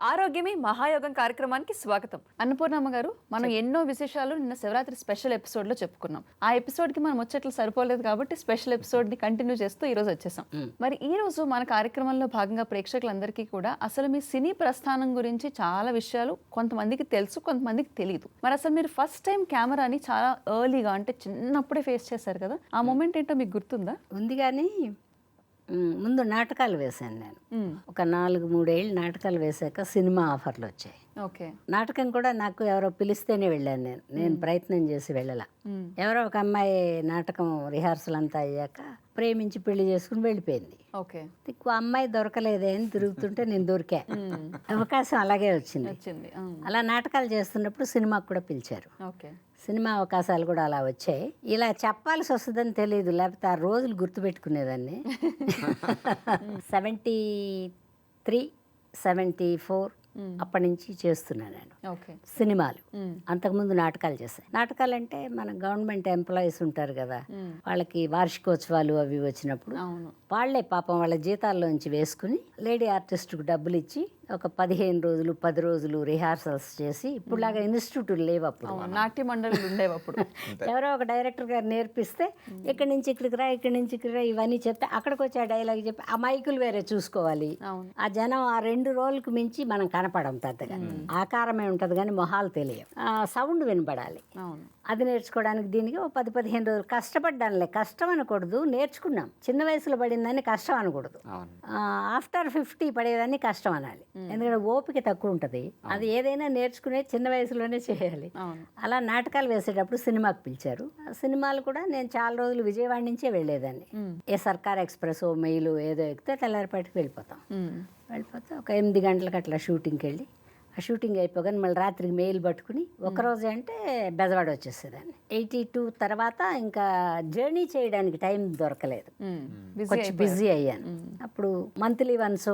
ఆరోగ్యమే మహాయోగం కార్యక్రమానికి స్వాగతం. అన్నపూర్ణమ్మ గారు మనం ఎన్నో విశేషాలు నిన్న శివరాత్రి స్పెషల్ ఎపిసోడ్లో చెప్పుకున్నాం. ఆ ఎపిసోడ్కి మనం ముచ్చట్లు సరిపోలేదు కాబట్టి స్పెషల్ ఎపిసోడ్ని కంటిన్యూ చేస్తూ ఈ రోజు వచ్చేసాం. మరి ఈ రోజు మన కార్యక్రమంలో భాగంగా ప్రేక్షకులందరికీ కూడా అసలు మీ సినీ ప్రస్థానం గురించి చాలా విషయాలు కొంతమందికి తెలుసు కొంతమందికి తెలియదు మరి అసలు మీరు ఫస్ట్ టైం కెమెరాని చాలా ఎర్లీగా అంటే చిన్నప్పుడే ఫేస్ చేశారు కదా? ఆ మూమెంట్ ఏంటో మీకు గుర్తుందా? ఉంది కానీ ముందు నాటకాలు వేశాను నేను. ఒక నాలుగు మూడేళ్ళు నాటకాలు వేశాక సినిమా ఆఫర్లు వచ్చాయి. ఓకే. నాటకం కూడా నాకు ఎవరో పిలిస్తేనే వెళ్ళాను నేను. నేను ప్రయత్నం చేసి వెళ్ళాల. ఎవరో ఒక అమ్మాయి నాటకం రిహార్సల్ అంతా అయ్యాక ప్రేమించి పెళ్ళి చేసుకుని వెళ్ళిపోయింది. ఓకే. ఎక్కువ అమ్మాయి దొరకలేదే అని తిరుగుతుంటే నేను దొరికా. అవకాశం అలాగే వచ్చింది. వచ్చింది. అలా నాటకాలు చేస్తున్నప్పుడు సినిమాకు కూడా పిలిచారు. ఓకే. సినిమా అవకాశాలు కూడా అలా వచ్చాయి. ఇలా చెప్పాల్సి వస్తుందని తెలియదు లేకపోతే ఆ రోజులు గుర్తుపెట్టుకునేదాన్ని. సెవెంటీ త్రీ సెవెంటీ ఫోర్ అప్పటి నుంచి చేస్తున్నాను నేను. ఓకే. సినిమాలు. అంతకుముందు నాటకాలు చేశాను నాటకాలు అంటే మన గవర్నమెంట్ ఎంప్లాయీస్ ఉంటారు కదా వాళ్ళకి వార్షికోత్సవాలు అవి వచ్చినప్పుడు వాళ్ళే పాపం వాళ్ళ జీతాల్లోంచి వేసుకుని లేడీ ఆర్టిస్ట్కు డబ్బులు ఇచ్చి ఒక పదిహేను రోజులు పది రోజులు రిహార్సల్స్ చేసి ఇప్పుడులాగా ఇన్స్టిట్యూట్ లేవు అప్పుడు. నాట్య మండలి ఉండేవి అప్పుడు. ఎవరో ఒక డైరెక్టర్ గారు నేర్పిస్తే ఇక్కడి నుంచి ఇక్కడికి రా ఇక్కడి నుంచి ఇక్కడికి రా ఇవన్నీ చెప్తే అక్కడికి వచ్చి ఆ డైలాగ్ చెప్పి ఆ మైకులు వేరే చూసుకోవాలి. ఆ జనం ఆ రెండు రోజులకు మించి మనం కనపడం పెద్దగా. ఆకారమే ఉంటుంది కానీ మొహాలు తెలియవు. ఆ. సౌండ్ వినపడాలి. అది నేర్చుకోవడానికి దీనికి ఒక పది పదిహేను రోజులు కష్టపడ్డానులే. కష్టం అనకూడదు నేర్చుకున్నాం. చిన్న వయసులో పడిందని కష్టం అనకూడదు. ఆఫ్టర్ ఫిఫ్టీ పడేదాన్ని కష్టం అనాలి. ఎందుకంటే ఓపిక తక్కువ ఉంటుంది. అది ఏదైనా నేర్చుకునే చిన్న వయసులోనే చేయాలి. అలా నాటకాలు వేసేటప్పుడు సినిమాకి పిలిచారు. ఆ సినిమాలు కూడా నేను చాలా రోజులు విజయవాడ నుంచే వెళ్ళేదాన్ని. ఏ సర్కార్ ఎక్స్ప్రెస్ ఓ మెయిల్ ఏదో ఎక్కితే తెల్లారిపాటికి వెళ్ళిపోతాం. వెళ్ళిపోతే ఒక ఎనిమిది గంటలకు అట్లా షూటింగ్కి వెళ్ళి ఆ షూటింగ్ అయిపోగానే మళ్ళీ రాత్రికి మెయిల్ పట్టుకుని ఒకరోజు అంటే బెజవాడ వచ్చేసేదాన్ని. ఎయిటీ టూ తర్వాత ఇంకా జర్నీ చేయడానికి టైం దొరకలేదు. కొంచెం బిజీ అయ్యాను. అప్పుడు మంత్లీ వన్స్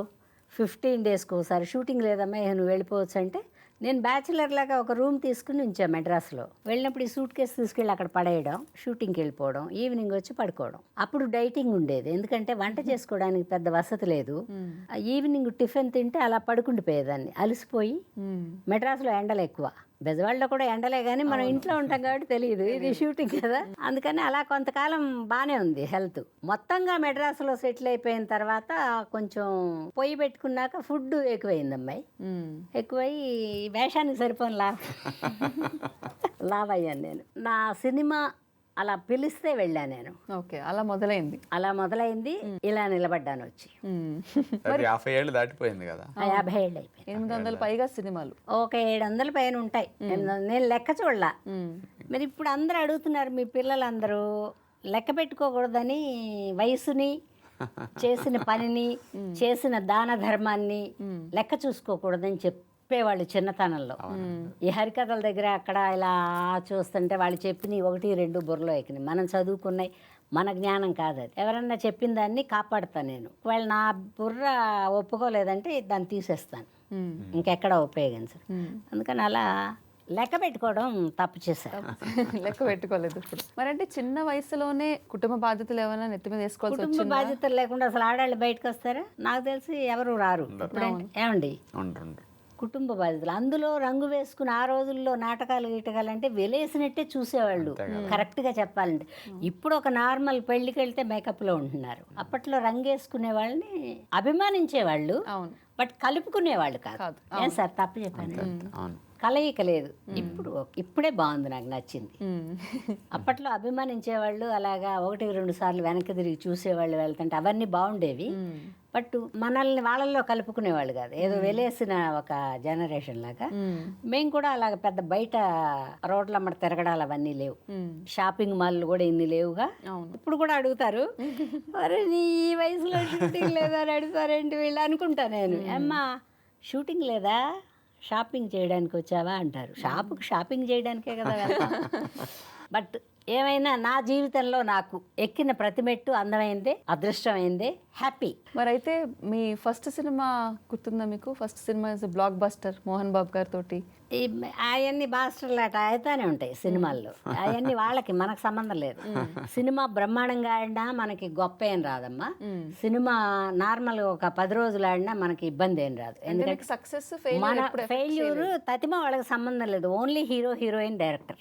ఫిఫ్టీన్ డేస్కి ఒకసారి షూటింగ్ లేదమ్మా నువ్వు వెళ్ళిపోవచ్చు అంటే నేను బ్యాచిలర్ లాగా ఒక రూమ్ తీసుకుని ఉంచా మెడ్రాస్లో. వెళ్ళినప్పుడు ఈ సూట్ కేసు తీసుకెళ్ళి అక్కడ పడేయడం షూటింగ్కి వెళ్ళిపోవడం ఈవినింగ్ వచ్చి పడుకోవడం. అప్పుడు డైటింగ్ ఉండేది. ఎందుకంటే వంట చేసుకోవడానికి పెద్ద వసతి లేదు. ఈవినింగ్ టిఫిన్ తింటే అలా పడుకుండిపోయేదాన్ని. అలసిపోయి. మెడ్రాస్లో ఎండలు ఎక్కువ. బెజవాడలో కూడా ఎండలే కానీ మనం ఇంట్లో ఉంటాం కాబట్టి తెలియదు. ఇది షూటింగ్ కదా. అందుకని అలా కొంతకాలం బాగానే ఉంది హెల్త్ మొత్తంగా మెడ్రాస్లో సెటిల్ అయిపోయిన తర్వాత కొంచెం పొయ్యి పెట్టుకున్నాక ఫుడ్ ఎక్కువైంది అమ్మాయి మ్మ్. ఎక్కువై వేషానికి సరిపోని లా లావ్ అయ్యాను నేను. నా సినిమా అలా పిలిస్తే వెళ్ళాను నేను. ఓకే అలా మొదలైంది. అలా మొదలైంది ఇలా నిలబడ్డాను వచ్చి. యాభై ఏళ్ళు దాటిపోయింది కదా. ఆ యాభై ఏళ్ళు అయిపోయింది. ఎనిమిది వందల పైగా సినిమాలు. ఒక ఏడు వందల పైన ఉంటాయి. నేను లెక్క చూడలా. మరి ఇప్పుడు అందరూ అడుగుతున్నారు మీ పిల్లలందరూ లెక్క పెట్టుకోకూడదని వయసుని చేసిన పనిని చేసిన దాన ధర్మాన్ని లెక్క చూసుకోకూడదని చెప్పేవాళ్ళు చిన్నతనంలో. ఈ హరికథల దగ్గర అక్కడ ఇలా చూస్తుంటే వాళ్ళు చెప్పినవి ఒకటి రెండు బుర్రలో ఎక్కినాయి మనం చదువుకున్నాయి మన జ్ఞానం కాదు అది. ఎవరన్నా చెప్పిన దాన్ని కాపాడుతాను నేను. ఒకవేళ నా బుర్ర ఒప్పుకోలేదంటే దాన్ని తీసేస్తాను. ఇంకెక్కడ ఉపయోగించను. మ్మ్. అందుకని అలా లెక్క పెట్టుకోవడం తప్పు చేశారు లెక్క పెట్టుకోలేదు ఇప్పుడు. మరి అంటే చిన్న వయసులోనే కుటుంబ బాధ్యతలు ఏమైనా నెత్తి మీద వేసుకోవాల్సి కుటుంబ బాధ్యతలు లేకుండా అసలు ఆడాళ్ళు బయటకు వస్తారా? నాకు తెలిసి ఎవరు రారు. ఏమండి? కుటుంబ బాధ్యతలు. అందులో రంగు వేసుకుని ఆ రోజుల్లో నాటకాలు గీటకాలు అంటే వెలేసినట్టే చూసేవాళ్ళు. కరెక్ట్గా చెప్పాలంటే. ఇప్పుడు ఒక నార్మల్ పెళ్ళికి వెళ్తే మేకప్లో ఉంటున్నారు. అప్పట్లో రంగు వేసుకునే వాళ్ళని అభిమానించేవాళ్ళు. అవును. బట్ కలుపుకునేవాళ్ళు కాదు. కాదు. ఏం సార్? తప్పు చెప్పాను. అవును. కలయిక లేదు. ఇప్పుడు ఇప్పుడే బాగుంది నాకు నచ్చింది. అప్పట్లో అభిమానించేవాళ్ళు అలాగా ఒకటి రెండు సార్లు వెనక్కి తిరిగి చూసేవాళ్ళు వెళ్తుంటే అవన్నీ బాగుండేవి. బట్ మనల్ని వాళ్ళల్లో కలుపుకునేవాళ్ళు కాదు. ఏదో వెలేసిన ఒక జనరేషన్ లాగా. మ్మ్. కూడా అలాగ పెద్ద బయట రోడ్ల అమ్మట తిరగడాలు అవన్నీ లేవు. షాపింగ్ మాల్లు కూడా ఇన్ని లేవుగా. ఇప్పుడు కూడా అడుగుతారు అరే నీ ఈ వయసులో షూటింగ్ లేదా? అని అడుగుతారేంటి వీళ్ళు? అనుకుంటా నేను. అమ్మా షూటింగ్ లేదా? షాపింగ్ చేయడానికి వచ్చావా? అంటారు. షాపుకి షాపింగ్ చేయడానికే కదా. బట్ ఏమైనా నా జీవితంలో నాకు ఎక్కిన ప్రతి మెట్టు అందమైందే అదృష్టమైందే హ్యాపీ. మరి అయితే మీ ఫస్ట్ సినిమా గుర్తుందా మీకు? ఫస్ట్ సినిమా is blockbuster Mohan Babu గారితో అవన్నీ బాస్టర్లు అట అవుతానే ఉంటాయి సినిమాల్లో. అవన్నీ వాళ్ళకి మనకు సంబంధం లేదు. సినిమా బ్రహ్మాండంగా ఆడినా మనకి గొప్ప ఏం రాదమ్మా. సినిమా నార్మల్గా ఒక పది రోజులు ఆడినా మనకి ఇబ్బంది ఏం రాదు. ఎందుకంటే సక్సెస్ ఫెయిల్యూర్ తతిమ వాళ్ళకి సంబంధం లేదు. ఓన్లీ హీరో హీరోయిన్ డైరెక్టర్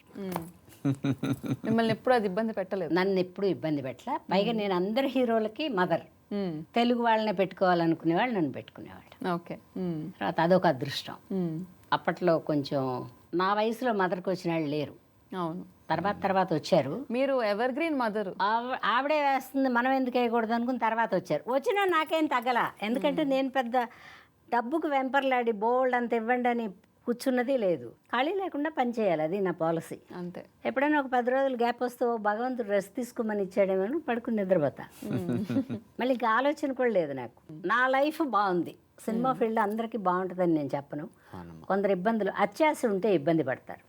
మిమ్మల్ని ఎప్పుడు అది ఇబ్బంది పెట్టలేదు. నన్ను ఎప్పుడు ఇబ్బంది పెట్టలే. పైగా నేను అందరి హీరోలకి మదర్. తెలుగు వాళ్ళనే పెట్టుకోవాలనుకునేవాళ్ళు నన్ను పెట్టుకునేవాళ్ళు. ఓకే. తర్వాత అదొక అదృష్టం. అప్పట్లో కొంచెం నా వయసులో మదర్కి వచ్చిన వాళ్ళు లేరు. అవును. తర్వాత తర్వాత వచ్చారు. మీరు ఎవర్ గ్రీన్ మదర్. ఆవ- ఆవిడే వేస్తుంది మనం ఎందుకు వేయకూడదు అనుకుని తర్వాత వచ్చారు. వచ్చినా నాకేం తగ్గల. ఎందుకంటే నేను పెద్ద డబ్బుకు వెంపర్లాడి బోల్డ్ అంత ఇవ్వండి అని కూర్చున్నది లేదు. ఖాళీ లేకుండా పని చేయాలి అది నా పాలసీ. అంతే. ఎప్పుడైనా ఒక పది రోజులు గ్యాప్ వస్తే ఓ భగవంతుడు రెస్ట్ తీసుకోమని ఇచ్చాడేమో పడుకుని నిద్రపోతా. మళ్ళీ ఇంకా ఆలోచన కూడా లేదు నాకు. నా లైఫ్ బాగుంది. సినిమా ఫీల్డ్ అందరికీ బాగుంటుందని నేను చెప్పను. కొందరు ఇబ్బందులు అత్యాశ ఉంటే ఇబ్బంది పడతారు.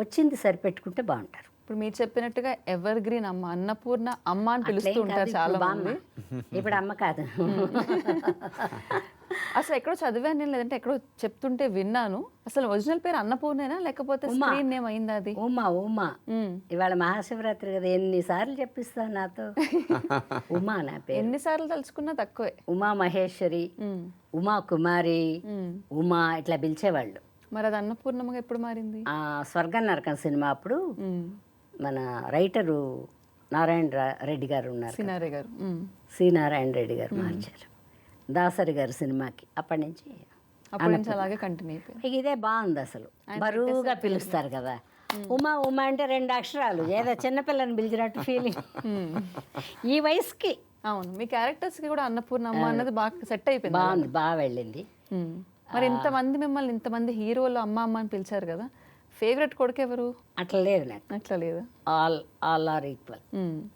వచ్చింది సరిపెట్టుకుంటే బాగుంటారు. ఇప్పుడు మీరు చెప్పినట్టుగా ఎవర్ గ్రీన్ అమ్మ అన్నపూర్ణ అమ్మ అని పిలుస్తూ ఉంటారు చాలా. మంది. ఇప్పుడు అమ్మ కాదు. అసలు ఎక్కడో చదివాను నేను లేదంటే ఎక్కడో చెప్తుంటే విన్నాను. అసలు ఒరిజినల్ పేరు అన్నపూర్ణేనా లేకపోతే స్క్రీన్ నేమ్ అయిందా అది? ఉమా ఉమా. ఇవాళ మహాశివరాత్రి కదా ఎన్నిసార్లు చెప్పిస్తావు నాతో? ఉమా నా పేరు. ఎన్నిసార్లు తలుచుకున్నా తక్కువే. ఉమా మహేశ్వరి. ఉమా. కుమారి. ఉమా. ఇట్లా పిలిచేవాళ్ళు. మరి అది అన్నపూర్ణమ్మగా ఎప్పుడు మారింది? ఆ స్వర్గం నరకం సినిమా అప్పుడు. మన రైటరు నారాయణ రెడ్డి గారు ఉన్నారు సినారే గారు. సి నారాయణ రెడ్డి గారు మార్చారు. దాసరి గారు సినిమాకి అప్పటి నుంచి అప్పటి నుంచి అలాగే కంటిన్యూ ఇదే బాగుంది అసలు. బరువుగా పిలుస్తారు కదా. ఉమా ఉమా అంటే రెండు అక్షరాలు. ఏదో చిన్నపిల్లని పిలిచినట్టు ఫీలింగ్ ఈ వయసుకి. అవును. మీ క్యారెక్టర్స్కి కూడా అన్నపూర్ణమ్మ అన్నది బాగా సెట్ అయిపోయింది. బాగుంది బాగా వెళ్ళింది. మరి ఇంతమంది మిమ్మల్ని ఇంతమంది హీరోలు అమ్మ అమ్మ అని పిలిచారు కదా. ఫేవరెట్ కొడుకు ఎవరు? అట్లా లేదు నాకు. అట్లా లేదా. All all are equal.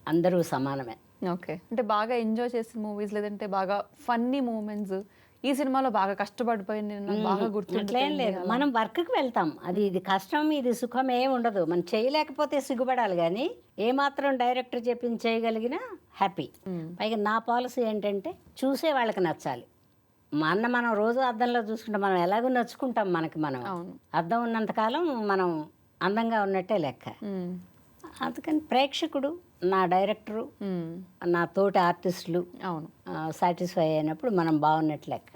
అందరూ సమానమే. ఓకే. అంటే బాగా ఎంజాయ్ చేసిన మూవీస్ లేదంటే బాగా ఫన్నీ మూమెంట్స్ ఈ సినిమాలో బాగా కష్టపడిపోయి నేను నాకు బాగా అట్లేం గుర్తుండిపోయింది లేదు. మనం వర్క్కి వెళ్తాం. అది ఇది కష్టం ఇది సుఖం ఏం ఉండదు. మనం చేయలేకపోతే సిగ్గుపడాలి కానీ ఏమాత్రం డైరెక్టర్ చెప్పింది చేయగలిగినా హ్యాపీ. పైగా నా పాలసీ ఏంటంటే చూసే వాళ్ళకి నచ్చాలి. అన్న మనం రోజు అద్దంలో చూసుకుంటాం మనం ఎలాగో నచ్చుకుంటాం మనకి మనం. అద్దం ఉన్నంతకాలం మనం అందంగా ఉన్నట్టే లెక్క. అందుకని ప్రేక్షకుడు నా డైరెక్టరు. నా తోటి ఆర్టిస్టులు అవును. సాటిస్ఫై అయినప్పుడు మనం బాగున్నట్టు లెక్క.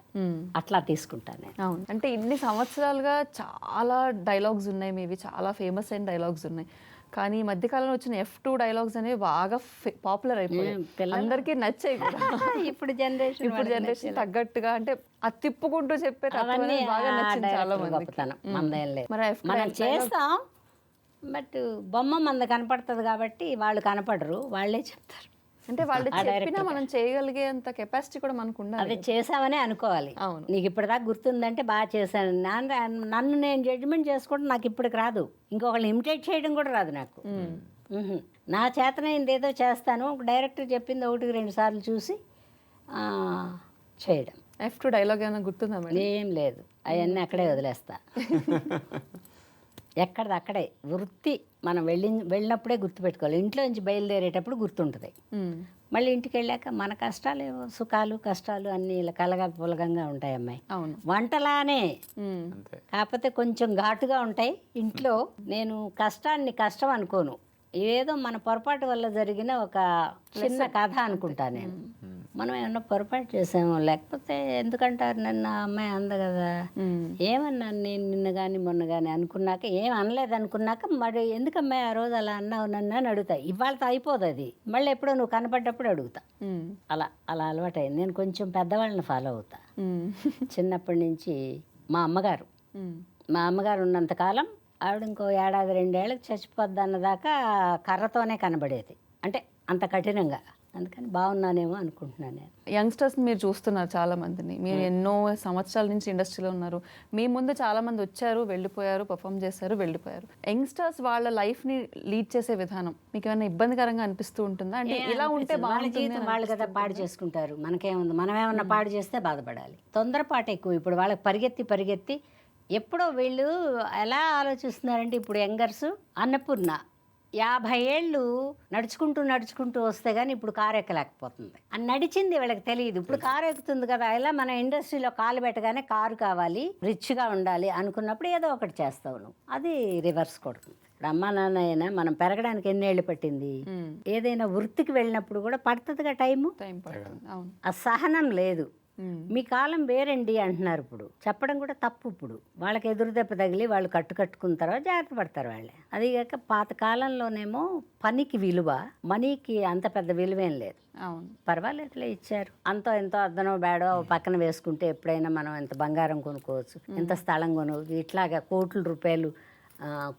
అట్లా తీసుకుంటాను అవును. అంటే ఇన్ని సంవత్సరాలుగా చాలా డైలాగ్స్ ఉన్నాయి మీవి చాలా ఫేమస్ అయిన డైలాగ్స్ ఉన్నాయి. కానీ ఈ మధ్యకాలంలో వచ్చిన ఎఫ్ టూ డైలాగ్స్ అనేవి బాగా పాపులర్ అయిపోయాయి. అందరికీ నచ్చాయి కూడా. ఇప్పుడు జనరేషన్ ఇప్పుడు జనరేషన్ తగ్గట్టుగా అంటే అది తిప్పుకుంటూ చెప్పే బాగా నచ్చింది చాలా మందేం మనం చేస్తాం బట్ బొమ్మ మంద కనపడుతుంది కాబట్టి వాళ్ళు కనపడరు వాళ్ళే చెప్తారు. అంటే వాళ్ళు చెప్పినా మనం చేయగలిగేంత కెపాసిటీ కూడా మనకు ఉండాలి అది చేసామనే అనుకోవాలి. అవును. నీకు ఇప్పటిదాకా గుర్తుందంటే బాగా చేశాను. నాన్న- నన్ను నేను జడ్జిమెంట్ చేసుకోవడం నాకు ఇప్పటికి రాదు. ఇంకొకళ్ళు ఇమిటేట్ చేయడం కూడా రాదు నాకు. నా చేతనైంది ఏదో చేస్తాను. ఒక డైరెక్టర్ చెప్పింది ఒకటికి రెండు సార్లు చూసి చేయడం. ఎఫ్ టూ డైలాగ్ ఏమైనా గుర్తుందా మేడం? ఏం లేదు. అవన్నీ అక్కడే వదిలేస్తా. ఎక్కడిది అక్కడే. వృత్తి మనం వెళ్ళి వెళ్ళినప్పుడే గుర్తుపెట్టుకోవాలి. ఇంట్లో నుంచి బయలుదేరేటప్పుడు గుర్తుంటుంది. మళ్ళీ ఇంటికి వెళ్ళాక మన కష్టాలు ఏవో సుఖాలు కష్టాలు అన్నీ ఇలా కలగా పులగంగా ఉంటాయి అమ్మాయి. అవును. వంటలానే. కాకపోతే కొంచెం ఘాటుగా ఉంటాయి. ఇంట్లో నేను కష్టాన్ని కష్టం అనుకోను. ఏదో మన పొరపాటు వల్ల జరిగిన ఒక చిన్న కథ అనుకుంటా నేను. మనం ఏమన్నా పొరపాటు చేసాము లేకపోతే ఎందుకంటారు నన్ను ఆ అమ్మాయి అంద కదా. ఏమన్నాను నేను నిన్న కానీ మొన్న కానీ అనుకున్నాక ఏం అనలేదు అనుకున్నాక మరి ఎందుకమ్మా ఆ రోజు అలా అన్నావు నన్ను అని అడుగుతా. ఇవాళతో అయిపోదు అది. మళ్ళీ ఎప్పుడో నువ్వు కనపడ్డప్పుడు అడుగుతా. అలా అలా అలవాటైంది. నేను కొంచెం పెద్దవాళ్ళని ఫాలో అవుతా. చిన్నప్పటి నుంచి మా అమ్మగారు. మ్మ్. మా అమ్మగారు ఉన్నంతకాలం ఆవిడ ఇంకో ఏడాది రెండేళ్ళకి చచ్చిపోద్ది అన్నదాకా కర్రతోనే కనబడేది. అంటే అంత కఠినంగా. అందుకని బాగున్నానేమో అనుకుంటున్నాను నేను. యంగ్స్టర్స్ మీరు చూస్తున్నారు చాలా మందిని మీరు ఎన్నో సంవత్సరాల నుంచి ఇండస్ట్రీలో ఉన్నారు. మీ ముందు చాలా మంది వచ్చారు వెళ్ళిపోయారు పర్ఫామ్ చేశారు వెళ్ళిపోయారు. యంగ్స్టర్స్ వాళ్ళ లైఫ్ని లీడ్ చేసే విధానం మీకు ఏమైనా ఇబ్బందికరంగా అనిపిస్తూ ఉంటుందా? అంటే ఇలా ఉంటే జీవితం వాళ్ళు కదా పాడు చేసుకుంటారు. మనకేముంది? మనం ఏమన్నా పాడు చేస్తే బాధపడాలి. తొందరపాటు ఎక్కువ. ఇప్పుడు వాళ్ళకి పరిగెత్తి పరిగెత్తి ఎప్పుడో వీళ్ళు ఎలా ఆలోచిస్తున్నారంటే ఇప్పుడు యంగర్స్ అన్నపూర్ణ యాభై ఏళ్ళు నడుచుకుంటూ నడుచుకుంటూ వస్తే కానీ ఇప్పుడు కారు ఎక్కలేకపోతుంది. అని నడిచింది వీళ్ళకి తెలియదు. ఇప్పుడు కారు ఎక్కుతుంది కదా ఇలా మన ఇండస్ట్రీలో కాలు పెట్టగానే కారు కావాలి రిచ్గా ఉండాలి అనుకున్నప్పుడు ఏదో ఒకటి చేస్తావు నువ్వు. అది రివర్స్ కొడుతుంది. ఇప్పుడు అమ్మా నాన్న అయినా మనం పెరగడానికి ఎన్నేళ్ళు పట్టింది? ఏదైనా వృత్తికి వెళ్ళినప్పుడు కూడా పడుతుందిగా టైము? ఆ సహనం లేదు. మీ కాలం వేరండి అంటున్నారు ఇప్పుడు. చెప్పడం కూడా తప్పు ఇప్పుడు. వాళ్ళకి ఎదురు దెబ్బ తగిలి వాళ్ళు కట్టు కట్టుకున్న తర్వాత జాగ్రత్త పడతారు వాళ్ళే. అదిగాక పాత కాలంలోనేమో పనికి విలువ మనీకి అంత పెద్ద విలువేం లేదు. అవును. పర్వాలేదులే ఇచ్చారు. అంతో ఎంతో అద్దనో బేడో పక్కన వేసుకుంటే ఎప్పుడైనా మనం ఎంత బంగారం కొనుక్కోవచ్చు ఎంత స్థలం కొనుక్కోవచ్చు ఇట్లాగా కోట్ల రూపాయలు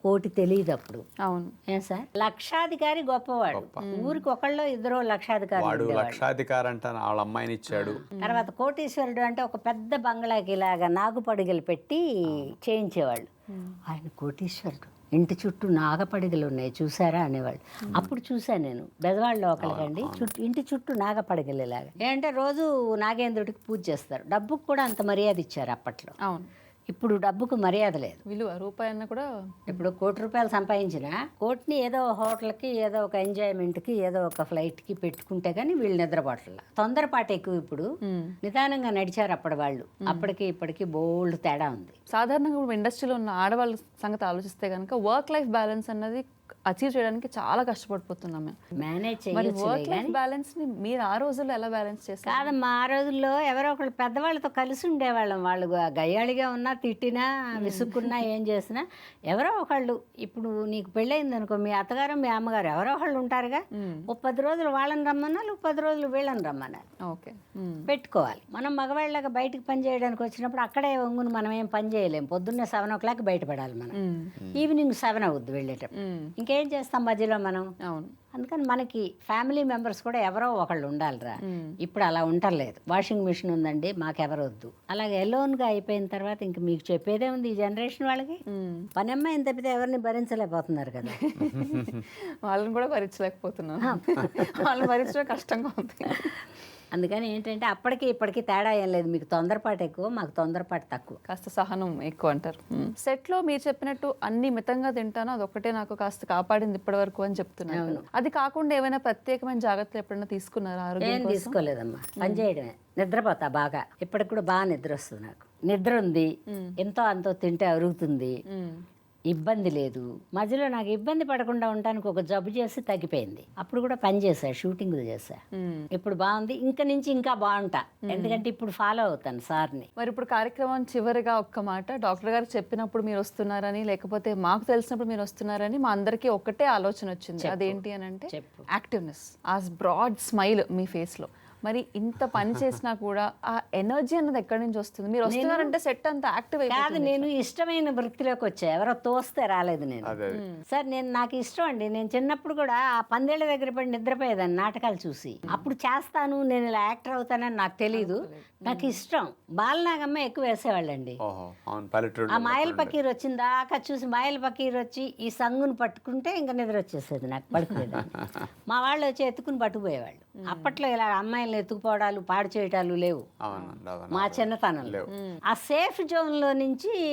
కోటి తెలియదు అప్పుడు అవును. ఏం సార్? లక్షాధికారి గొప్పవాడు. ఊరికి ఒకళ్ళో ఇద్దరు లక్షాధికారి వాడు లక్షాధికారి అంట వాళ్ళ అమ్మాయిని ఇచ్చాడు తర్వాత కోటీశ్వరుడు అంటే ఒక పెద్ద బంగ్లాకి ఇలాగా నాగుపడిగలు పెట్టి చేయించేవాళ్ళు. ఆయన కోటీశ్వరుడు. ఇంటి చుట్టూ నాగపడిగలు ఉన్నాయి. చూసారా అనేవాళ్ళు. అప్పుడు చూశాను నేను. బెదవాళ్ళలో ఒకరికండి చుట్టూ ఇంటి చుట్టూ నాగపడిగలు ఇలాగా. ఏంటంటే రోజు నాగేంద్రుడికి పూజ చేస్తారు. డబ్బుకు కూడా అంత మర్యాద ఇచ్చారు అప్పట్లో. అవును. ఇప్పుడు డబ్బుకు మర్యాద లేదు. విలువ రూపాయి అన్న కూడా ఇప్పుడు కోటి రూపాయలు సంపాదించిన కోటిని ఏదో హోటల్కి ఏదో ఒక ఎంజాయ్మెంట్కి ఏదో ఒక ఫ్లైట్కి పెట్టుకుంటే కానీ వీళ్ళు నిద్రపోట్ల. తొందరపాటు ఎక్కువ ఇప్పుడు. నిదానంగా నడిచారు అప్పటి వాళ్ళు. అప్పటికి ఇప్పటికి బోల్డ్ తేడా ఉంది. సాధారణంగా ఇప్పుడు ఇండస్ట్రీలో ఉన్న ఆడవాళ్ళ సంగతి ఆలోచిస్తే కనుక వర్క్ లైఫ్ బ్యాలెన్స్ అన్నది అచీవ్ చేయడానికి చాలా కష్టపడిపోతున్నాం మేము. మేనేజ్ మరి వర్క్ లైఫ్ బ్యాలెన్స్ని మీరు ఆ రోజుల్లో ఎలా బ్యాలెన్స్ చేస్తారు కాదమ్మా ఆ రోజుల్లో ఎవరో ఒకళ్ళు పెద్దవాళ్ళతో కలిసి ఉండేవాళ్ళం. వాళ్ళు గయ్యాళిగా ఉన్నా తిట్టినా విసుక్కున్నా ఏం చేసినా ఎవరో ఒకళ్ళు. ఇప్పుడు నీకు పెళ్ళయింది అనుకో మీ అత్తగారు మీ అమ్మగారు ఎవరో ఒకళ్ళు ఉంటారుగా. ఓ పది రోజులు వాళ్ళని రమ్మన్నారు ఓ పది రోజులు వీళ్ళని రమ్మన్నారు. ఓకే. పెట్టుకోవాలి. మనం మగవాళ్ళగా బయటికి పని చేయడానికి వచ్చినప్పుడు అక్కడే వంగుని మనం ఏం పని చేయలేం. పొద్దున్నే సెవెన్ ఓ క్లాక్ బయటపడాలి మనం. ఈవినింగ్ సెవెన్ అవుద్ది వెళ్ళేటప్పుడు. ఇంకేం చేస్తాం మధ్యలో మనం? అవును. అందుకని మనకి ఫ్యామిలీ మెంబర్స్ కూడా ఎవరో ఒకళ్ళు ఉండాలిరా. ఇప్పుడు అలా ఉండలేదు వాషింగ్ మిషన్ ఉందండి మాకెవరు వద్దు అలాగే ఎలోన్గా అయిపోయిన తర్వాత ఇంక మీకు చెప్పేదే ఉంది ఈ జనరేషన్ వాళ్ళకి. పని అమ్మాయిని తప్పితే ఎవరిని భరించలేకపోతున్నారు కదా. వాళ్ళని కూడా భరించలేకపోతున్నాం వాళ్ళని భరించడం కష్టంగా ఉంది. అందుకని ఏంటంటే అప్పటికి ఇప్పటికి తేడా ఏం లేదు. మీకు తొందరపాటు ఎక్కువ మాకు తొందరపాటు తక్కువ. కాస్త సహనం ఎక్కువ అంటారు. సెట్లో మీరు చెప్పినట్టు అన్ని మితంగా తింటాను అది ఒకటే నాకు కాస్త కాపాడింది ఇప్పటి వరకు అని చెప్తున్నారు అది కాకుండా ఏమైనా ప్రత్యేకమైన జాగ్రత్తలు ఎప్పుడైనా తీసుకున్నారా ఆరోగ్యం తీసుకోలేదమ్మా. పని చేయడమే. నిద్రపోతా బాగా. ఇప్పటికి కూడా బాగా నిద్ర వస్తుంది నాకు. నిద్ర ఉంది. ఎంతో అంతో తింటే అరుగుతుంది. ఇబ్బంది లేదు. మధ్యలో నాకు ఇబ్బంది పడకుండా ఉండడానికి ఒక జబ్బు చేసి తగ్గిపోయింది. అప్పుడు కూడా పని చేశా షూటింగ్లు చేశా. ఇప్పుడు బాగుంది. ఇంకా నుంచి ఇంకా బాగుంటా. ఎందుకంటే ఇప్పుడు ఫాలో అవుతాను సార్ని. మరి ఇప్పుడు కార్యక్రమం చివరిగా ఒక్క మాట. డాక్టర్ గారు చెప్పినప్పుడు మీరు వస్తున్నారని లేకపోతే మాకు తెలిసినప్పుడు మీరు వస్తున్నారని మా అందరికీ ఒక్కటే ఆలోచన వచ్చింది. అదేంటి అని అంటే. యాక్టివ్నెస్. ఆ బ్రాడ్ స్మైల్ మీ ఫేస్లో మరి ఇంత పని చేసినా కూడా ఆ ఎనర్జీ అన్నది ఎక్కడి నుంచి వస్తుంది? మీరు వస్తున్నారంటే సెట్ అంత యాక్టివ్ కాదు నేను ఇష్టమైన వృత్తిలోకి వచ్చా. ఎవరో తోస్తే రాలేదు నేను. సార్ నేను నాకు ఇష్టం అండి. నేను చిన్నప్పుడు కూడా ఆ పందేళ్ళ దగ్గర పడి నిద్రపోయేదాన్ని నాటకాలు చూసి. అప్పుడు చేస్తాను నేను ఇలా యాక్టర్ అవుతానని నాకు తెలియదు నాకు ఇష్టం. బాలనాగమ్మ ఎక్కువ వేసేవాళ్ళండి. ఆ మాయల పకీర్ వచ్చిన దాకా చూసి మాయల పకీర్ వచ్చి ఈ సంగుని పట్టుకుంటే ఇంకా నిద్ర వచ్చేసేది నాకు పడుకునేదాన్ని. మా వాళ్ళు వచ్చి ఎత్తుకుని పట్టుకుపోయేవాళ్ళు. అప్పట్లో ఇలా అమ్మాయిలను ఎత్తుకుపోవడాలు పాడు చేయటాలు లేవు. మా చిన్నతనంలో ఆ సేఫ్ జోన్లో నుంచి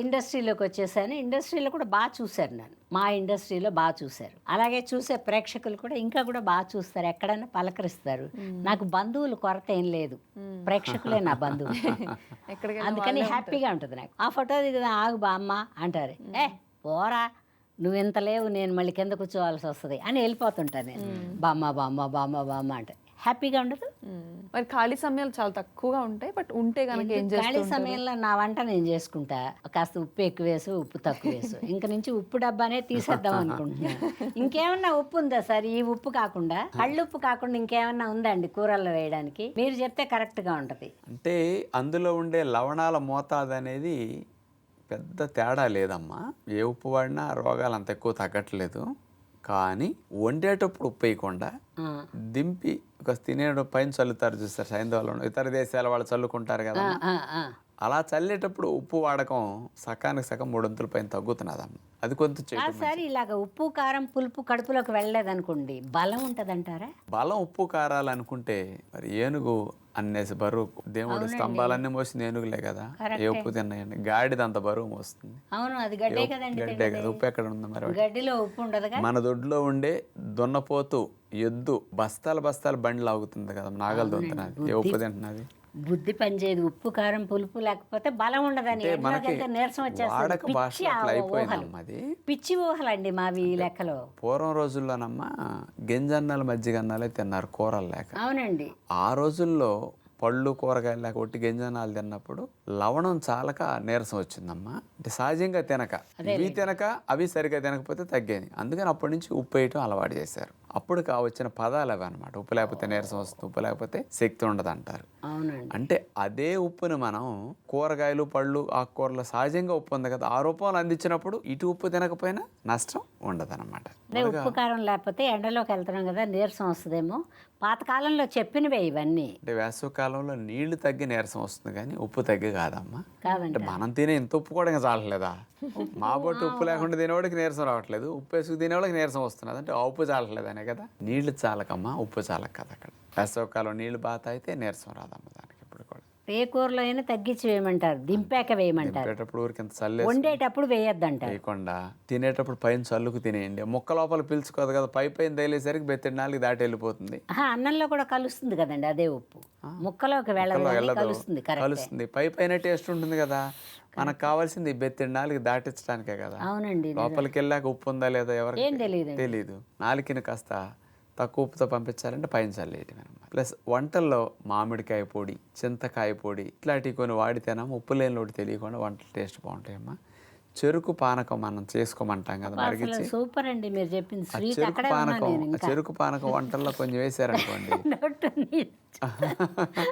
ఇండస్ట్రీలోకి వచ్చేసాను. ఇండస్ట్రీలో కూడా బాగా చూశారు నన్ను. మా ఇండస్ట్రీలో బాగా చూశారు. అలాగే చూసే ప్రేక్షకులు కూడా ఇంకా కూడా బాగా చూస్తారు. ఎక్కడైనా పలకరిస్తారు. నాకు బంధువులు కొరత ఏం లేదు. ప్రేక్షకులే నా బంధువులు. అందుకని హ్యాపీగా ఉంటుంది నాకు. ఆ ఫోటో దిగుదా ఆగు బామ్మ అంటారు. ఏ పోరా. నువ్వు ఇంత లేవు నేను మళ్ళీ కింద కూర్చోవాల్సి వస్తుంది అని వెళ్ళిపోతుంటాను నేను. బామ్మ బామ్మ బామ్మ బామ్మ అంటే. హ్యాపీగా ఉండదు? మరి ఖాళీ సమయాలు చాలా తక్కువగా ఉంటాయి బట్ ఉంటే కనుక ఏం ఖాళీ సమయంలో నా వంట నేను చేసుకుంటా. కాస్త ఉప్పు ఎక్కువ వేసు ఉప్పు తక్కువ వేసు. ఇంక నుంచి ఉప్పు డబ్బానే తీసేద్దాం అనుకుంటున్నాను ఇంకేమన్నా ఉప్పు ఉందా సార్? ఈ ఉప్పు కాకుండా కళ్ళు ఉప్పు కాకుండా ఇంకేమన్నా ఉందా అండి కూరల్లో వేయడానికి? మీరు చెప్తే కరెక్ట్గా ఉంటుంది. అంటే అందులో ఉండే లవణాల మోతాదు అనేది పెద్ద తేడా లేదమ్మా ఏ ఉప్పు వాడినా రోగాలు అంత ఎక్కువ తగ్గట్లేదు కానీ వండేటప్పుడు ఉప్పు వేయకుండా. దింపి ఒక తినేటప్పుడు పైన చల్లుతారు చూస్తారు సైంధవాలు ఇతర దేశాల వాళ్ళు చల్లుకుంటారు కదా. అలా చల్లేటప్పుడు ఉప్పు వాడకం సకానికి సగం మూడొంతుల పైన తగ్గుతున్నదమ్మ అది చేయటం సార్ ఇలాగ ఉప్పు కారం పులుపు కడుపులోకి వెళ్ళలేదనుకోండి బలం ఉంటదంటారా? బలం ఉప్పు కారాలు అనుకుంటే మరి ఏనుగు అన్నేసి బరువు దేవుడు స్తంభాలన్నీ మోసింది ఏనుగులే కదా. ఏ ఉప్పు తిన్నాయండి? గాడిద అంత బరువు మోస్తుంది. అవును అది గడ్డే కదండి గడ్డే కదా? ఉప్పు ఎక్కడ ఉంది మరి గడ్డిలో ఉప్పు ఉండదుగా మన దొడ్లో ఉండే దున్నపోతు ఎద్దు బస్తాల బస్తాల బండి లాగుతుంది కదా నాగలు దొంతున్నది ఏ ఉప్పు తింటున్నది? బుద్ధి పనిచేయదు ఉప్పు కారం పులుపు లేకపోతే బలం ఉండదని నీరసం వచ్చేస్తుంది. పిచ్చి ఊహలు. ఊహలండి మావి లెక్కలో. పూర్వం రోజుల్లోనమ్మా గింజన్నాలు మజ్జిగన్నాలే తిన్నారు కూరలు లేక. అవునండి. ఆ రోజుల్లో పళ్ళు కూరగాయలు లేక ఒట్టి గింజనాలు తిన్నప్పుడు లవణం చాలక నీరసం వచ్చిందమ్మా. అంటే సహజంగా తినక. ఇవి తినక అవి సరిగా తినకపోతే తగ్గేది. అందుకని అప్పటి నుంచి ఉప్పు వేయటం అలవాటు చేశారు. అప్పుడు కా వచ్చిన పదాలు అవి అనమాట ఉప్పు లేకపోతే నీరసం వస్తుంది ఉప్పు లేకపోతే శక్తి ఉండదు అంటారు అంటే అదే ఉప్పుని మనం కూరగాయలు పళ్ళు ఆకుకూరలు సహజంగా ఉప్పు ఉంది కదా ఆ రూపంలో అందించినప్పుడు ఇటు ఉప్పు తినకపోయినా నష్టం ఉండదన్నమాట. అదే ఉప్పు కారం లేకపోతే ఎండలోకి వెళ్తున్నాం కదా నీరసం వస్తుందేమో. పాతకాలంలో చెప్పినవే ఇవన్నీ. అంటే వేసవి కాలంలో నీళ్ళు తగ్గి నీరసం వస్తుంది కానీ ఉప్పు తగ్గి కాదమ్మా. అంటే మనం తినే ఇంత ఉప్పు కూడా ఇంకా చాలట్లేదా? మా బొట్టు ఉప్పు లేకుండా తినేవాడికి నీరసం రావట్లేదు. ఉప్పు వేసుకు తినేవాడికి నీరసం వస్తున్నది. అంటే ఆ ఉప్పు చాలట్లేదు అనే కదా? నీళ్ళు చాలకమ్మా ఉప్పు చాలక కదా అక్కడ. వేసవికాలం నీళ్ళు బాత అయితే నీరసం రాదమ్మా. ఏ కూరలో అయినా తగ్గించి వేయమంటారు దింపాక వేయమంటారు. ఊరికి ఇంత వండేటప్పుడు వేయొద్దంటారు. వేయకుండా తినేటప్పుడు పైన చల్లుకు తినేయండి. ముక్క లోపల పీల్చుకోదు కదా పై పైన తగిలేసరికి బెత్తడి నాలుగు దాటి వెళ్ళిపోతుంది. అన్నంలో కూడా కలుస్తుంది కదండి అదే ఉప్పు. ముక్కలోకి వెళ్ళదు. కలుస్తుంది కలుస్తుంది. పై పైన టేస్ట్ ఉంటుంది కదా మనకు కావాల్సింది బెత్తడి నాలుగు దాటించడానికే కదా. అవునండి లోపలికి వెళ్ళాక ఉప్పు ఉందా లేదా ఎవరికి తెలియదు నాలుకని కాస్త తక్కువ ఉప్పుతో పంపించాలంటే పైన చల్లేది అనమాట ప్లస్ వంటల్లో మామిడికాయ పొడి చింతకాయ పొడి ఇట్లాంటివి కొన్ని వాడితేనేమో ఉప్పు లేని ఒకటి తెలియకుండా వంటలు టేస్ట్ బాగుంటాయమ్మా. చెరుకు పానకం మనం చేసుకోమంటాం కదా మరిగించి సూపర్ అండి మీరు చెప్పింది. చెరుకు పానకం చెరుకు పానకం వంటల్లో కొంచెం వేసారనుకోండి.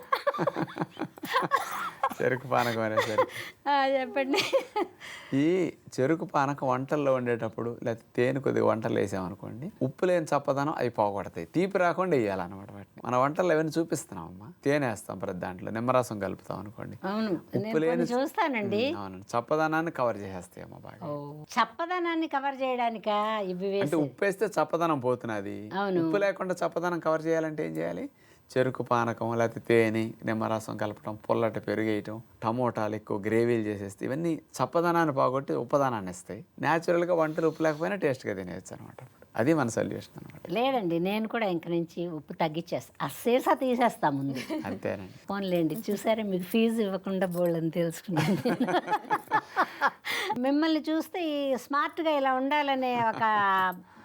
చెరుకు పానకం అనేసరికి. చెప్పండి. ఈ చెరుకు పానకం వంటల్లో వండేటప్పుడు లేకపోతే తేనె కొద్దిగా వంటలు వేసామనుకోండి ఉప్పు లేని చప్పదనం అవి పోగొడతాయి. తీపి రాకుండా వేయాలన్నమాట వాటిని. మన వంటల్లో అవన్నీ చూపిస్తున్నాం అమ్మా తేనె వేస్తాం ప్రతి దాంట్లో నిమ్మరసం కలుపుతాం అనుకోండి. అవును ఉప్పు లేని చూస్తానండి. ఉమ్, అవునండి. చప్పదనాన్ని కవర్ అమ్మ బాగా. చప్పదనాన్ని కవర్ చేయడానికా? ఇవి అంటే ఉప్పు వేస్తే చప్పదనం పోతున్నది. ఉప్పు లేకుండా చప్పదనం కవర్ చేయాలంటే ఏం చేయాలి? చెరుకు పానకం లేకపోతే తేనె నిమ్మరసం కలపటం పుల్లటి పెరుగేయటం టమోటాలు ఎక్కువ గ్రేవీలు చేసేస్తే ఇవన్నీ చప్పదనాన్ని పోగొట్టి ఉప్పదనాన్ని ఇస్తాయి. న్యాచురల్గా వంటలు ఉప్పు లేకపోయినా టేస్ట్గా తినేయచ్చు అనమాట అది మన సొల్యూషన్ అనమాట లేదండి నేను కూడా ఇంక నుంచి ఉప్పు తగ్గించేస్తా ఆ సీసా తీసేస్తా ముందు. అంతేనండి. ఫోన్లేండి చూసారా మీకు ఫీజు ఇవ్వకుండా బోళ్ళని తెలుసుకున్నాను నేను. మిమ్మల్ని చూస్తే ఈ స్మార్ట్గా ఇలా ఉండాలనే ఒక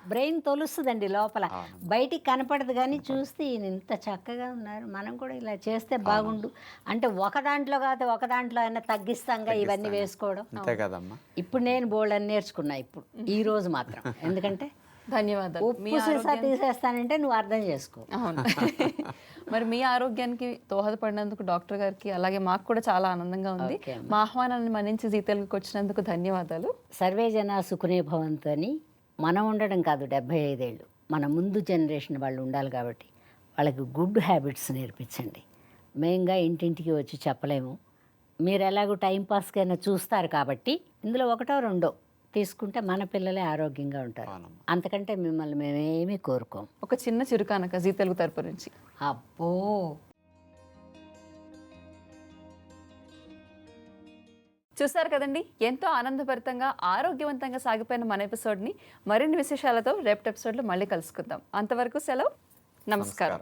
బ్రెయిన్ తొలుస్తుందండి లోపల. బయటికి కనపడదు కానీ చూస్తే ఈయన ఇంత చక్కగా ఉన్నారు. మనం కూడా ఇలా చేస్తే బాగుండు. అంటే ఒక దాంట్లో కాదు ఒక దాంట్లో అయినా తగ్గిస్తాంగా ఇవన్నీ వేసుకోవడం. అంతే కదమ్మా. ఇప్పుడు నేను బోళ్ళని నేర్చుకున్నా ఇప్పుడు ఈ రోజు మాత్రం. ఎందుకంటే ధన్యవాదాలు. ఉప్పు సీసా తీసేస్తానంటే నువ్వు అర్థం చేసుకో. అవును. మరి మీ ఆరోగ్యానికి దోహదపడినందుకు డాక్టర్ గారికి అలాగే మాకు కూడా చాలా ఆనందంగా ఉంది. మా ఆహ్వానాన్ని మన్నించి జీతాలకు వచ్చినందుకు ధన్యవాదాలు. సర్వే జన సుఖనే భవంతు అని మనం ఉండడం కాదు డెబ్భై ఐదేళ్ళు. మన ముందు జనరేషన్ వాళ్ళు ఉండాలి కాబట్టి వాళ్ళకి గుడ్ హ్యాబిట్స్ నేర్పించండి. మెయిన్గా ఇంటింటికి వచ్చి చెప్పలేము. మీరు ఎలాగో టైంపాస్కైనా చూస్తారు కాబట్టి ఇందులో ఒకటో రెండో తీసుకుంటే మన పిల్లలే ఆరోగ్యంగా ఉంటారు. అంతకంటే మిమ్మల్ని మేమేమీ కోరుకోం. ఒక చిన్న చిరుకానక జీ తెలుగు తరపు నుంచి. అబ్బో! చూసారు కదండి? ఎంతో ఆనందభరితంగా ఆరోగ్యవంతంగా సాగిపోయిన మన ఎపిసోడ్ని మరిన్ని విశేషాలతో రేపటి ఎపిసోడ్లో మళ్ళీ కలుసుకుందాం. అంతవరకు సెలవు. నమస్కారం.